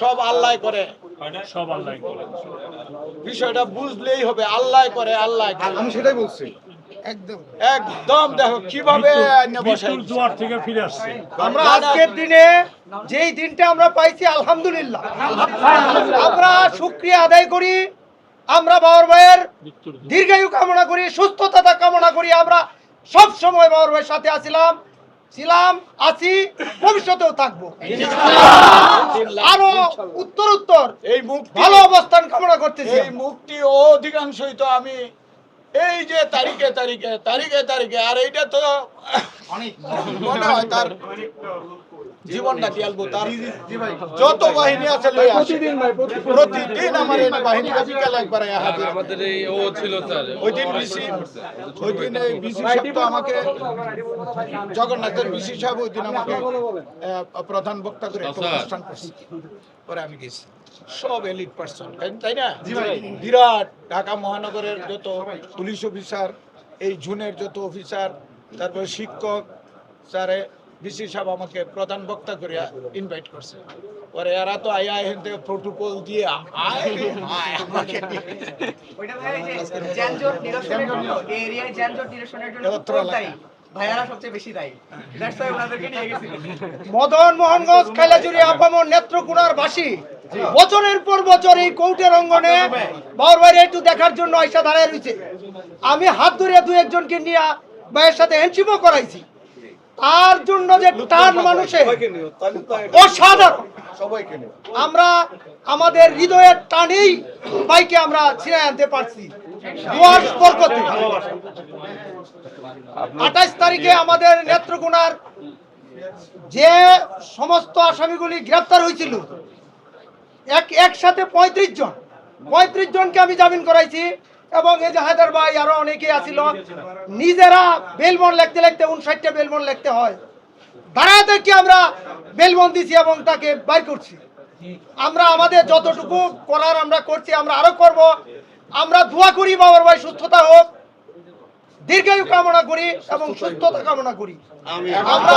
সব আল্লাহ করে। সব আল্লাহ করে। বিষয়টা বুঝলেই হবে আল্লাহ করে আল্লাহ আমি সেটাই বলছি। একদম। দেখো কীভাবে থেকে ফিরে আসছে। আমরা আজকের দিনে যেই দিনটা আমরা পাইছি আলহামদুলিল্লাহ। আমরা শুক্রিয়া আদায় করি আমরা বাবার ভাইয়ের দীর্ঘায়ু কামনা করি সুস্থতা কামনা করি আমরা সব সময় বাবার ভাইয়ের সাথে আছিলাম ছিলাম আছি ভবিষ্যতেও থাকব। আরও উত্তর উত্তর এই মুখ ভালো অবস্থান কামনা করতেছি এই মুক্তি অধিকাংশই তো আমি এই যে তারিখে তারিখে তারিখে তারিখে আর এইটা তো অনেক। মনে হয় তার জীবনটা দিয়ালবো তার যত বাহিনী আছে লই প্রতিদিন ভাই প্রতিদিন। আমার এই বাহিনীটা বিকালে একবার হাজির। আমাদের এই ও ছিল স্যার ওই দিন বিসি ওই দিন এই বিসি সাহেব আমাকে জগন্নাথের বিসি সাহেব ওই দিন আমাকে প্রধান বক্তা করে অনুষ্ঠান করছে। পরে আমি গেছি। সব এলিট পার্সন তাই না? বিরাট ঢাকা মহানগরের যত পুলিশ অফিসার এই জুনের যত অফিসার তারপরে শিক্ষক স্যারে বিসি সাহেব আমাকে প্রধান বক্তা করে ইনভাইট করছে। পরে এরা তো আয়া এখান থেকে প্রোটোকল দিয়ে আয় আয়। ওইটা ভাই এই নিরসনের জন্য এই এরিয়ায় নিরসনের জন্য অত্র কোন এলাকা। দায়ী ভাইয়ারা সবচেয়ে বেশি দায়ী? দ্যাটস ওয়াই ওনাদেরকে নিয়ে গেছি। মদন মোহনগঞ্জ খাইলাচুরি আপামর নেত্রকোনার বাসী। বছরের পর বছর এই কৌটের অঙ্গনে বাবার বাইরে একটু দেখার জন্য আইসা দাঁড়ায় রয়েছে। আমি হাত ধরে দু একজনকে নিয়ে ভাইয়ের সাথে হ্যান্ডশিপও করাইছি। তার জন্য যে টান মানুষের অসাধারণ সবাইকে আমরা আমাদের হৃদয়ের টানেই বাইকে আমরা ছিঁড়ে আনতে পারছি। আঠাইশ তারিখে আমাদের নেত্রকোনার যে সমস্ত আসামিগুলি গ্রেপ্তার হয়েছিল এক একসাথে পঁয়ত্রিশ জন। পঁয়ত্রিশ জনকে আমি জামিন করাইছি। এবং এই যে হায়দার ভাই আরও অনেকে আছিল নিজেরা বেলবন লিখতে লিখতে উনষাটটা বেলবন লিখতে হয়। থেকে আমরা বেলবন দিছি এবং তাকে বাইর করছি। আমরা আমাদের যতটুকু করার আমরা করছি আমরা আরও করব। আমরা দোয়া করি বাবার ভাই সুস্থতা হোক দীর্ঘায়ু কামনা করি এবং সুস্থতা কামনা করি। আমরা